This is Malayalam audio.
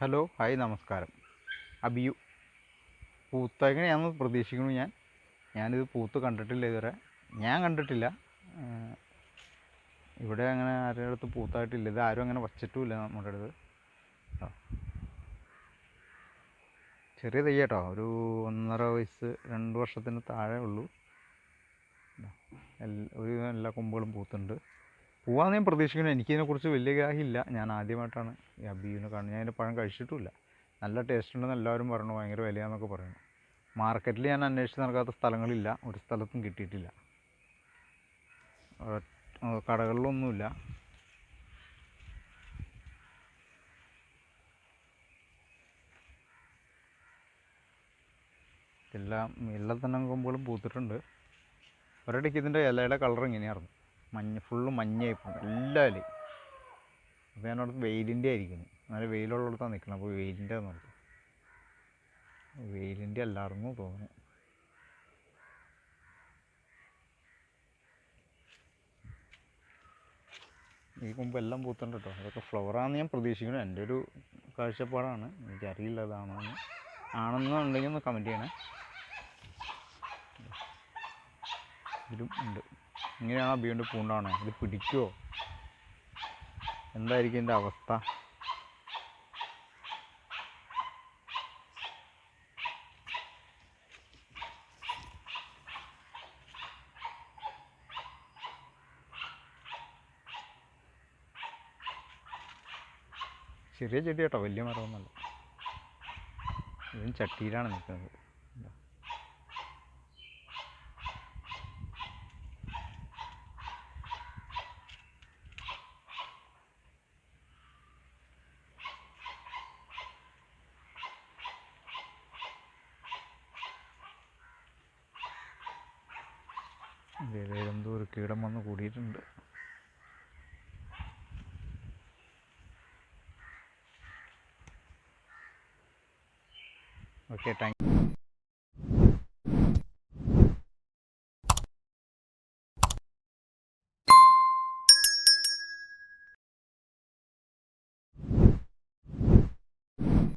ഹലോ ഹായ് നമസ്കാരം. അബിയു. പൂത്തേക്കണെയാണെന്ന് പ്രതീക്ഷിക്കുന്നു ഞാൻ. ഞാനിത് പൂത്ത് കണ്ടിട്ടില്ല ഇതുവരെ. ഞാൻ കണ്ടിട്ടില്ല. ഇവിടെ അങ്ങനെ ആരുടെ അടുത്ത് പൂത്തായിട്ടില്ല. ഇത് ആരും അങ്ങനെ വച്ചിട്ടുമില്ല നമ്മുടെ അടുത്ത്. ചെറിയ തൈ ഒരു ഒന്നര വയസ്സ് രണ്ട് വർഷത്തിന് താഴെ ഉള്ളൂ. ഒരു എല്ലാ കൊമ്പുകളും പൂത്തുണ്ട്. പൂവാന്ന് ഞാൻ പ്രതീക്ഷിക്കുന്നു. എനിക്കിതിനെക്കുറിച്ച് വലിയ ഗ്രാഹ്യമില്ല. ഞാൻ ആദ്യമായിട്ടാണ് ഈ അബിയുവിനെ കാണുന്നത്. ഞാൻ അതിന്റെ പഴം കഴിച്ചിട്ടുമില്ല. നല്ല ടേസ്റ്റ് ഉണ്ടെന്ന് എല്ലാവരും പറഞ്ഞു. ഭയങ്കര വിലയാന്നൊക്കെ പറയുന്നു. മാർക്കറ്റിൽ ഞാൻ അന്വേഷിച്ച് നടക്കാത്ത സ്ഥലങ്ങളില്ല. ഒരു സ്ഥലത്തും കിട്ടിയിട്ടില്ല. കടകളിലൊന്നുമില്ല. എല്ലാം എല്ലാ തന്നെ കൊമ്പുകളും പൂത്തിട്ടുണ്ട്. ഒരിടയ്ക്ക് ഇതിന്റെ ഇലയുടെ കളർ ഇങ്ങനെയായിരുന്നു. മഞ്ഞ ഫുള്ള് മഞ്ഞായി പോകും എല്ലാ ഇലയും അപ്പോൾ ഞാനവിടെ വെയിലിന്റെ ആയിരിക്കുന്നു. നല്ല വെയിലുള്ളിടത്താണ് നിൽക്കുന്നത് അപ്പോൾ വെയിലിന്റെ നോക്കും വെയിലിന്റെ അല്ലായിരുന്നു തോന്നുന്നു ഈ കൊമ്പ് എല്ലാം പൂത്തുണ്ട് കേട്ടോ. അതൊക്കെ ഫ്ലവറാണെന്ന് ഞാൻ പ്രതീക്ഷിക്കുന്നു. എന്റെ ഒരു കാഴ്ചപ്പാടാണ്. എനിക്കറിയില്ല അതാണോ എന്ന് ആണെന്നുണ്ടെങ്കിൽ ഒന്ന് കമന്റ് ചെയ്യണേ. ഇതിലും ഉണ്ട്. ഇങ്ങനെയാണോ വീണ്ടും പൂണ്ടാണോ? ഇത് പിടിക്കുമോ എന്തായിരിക്കും എന്റെ അവസ്ഥ? ചെറിയ ചെടി കേട്ടോ വലിയ മരമൊന്നുമല്ല. ഇതും ചട്ടിയിലാണ് നിൽക്കുന്നത്. എന്തോ ഒരു കീടം വന്ന് കൂടിയിട്ടുണ്ട്. Okay thank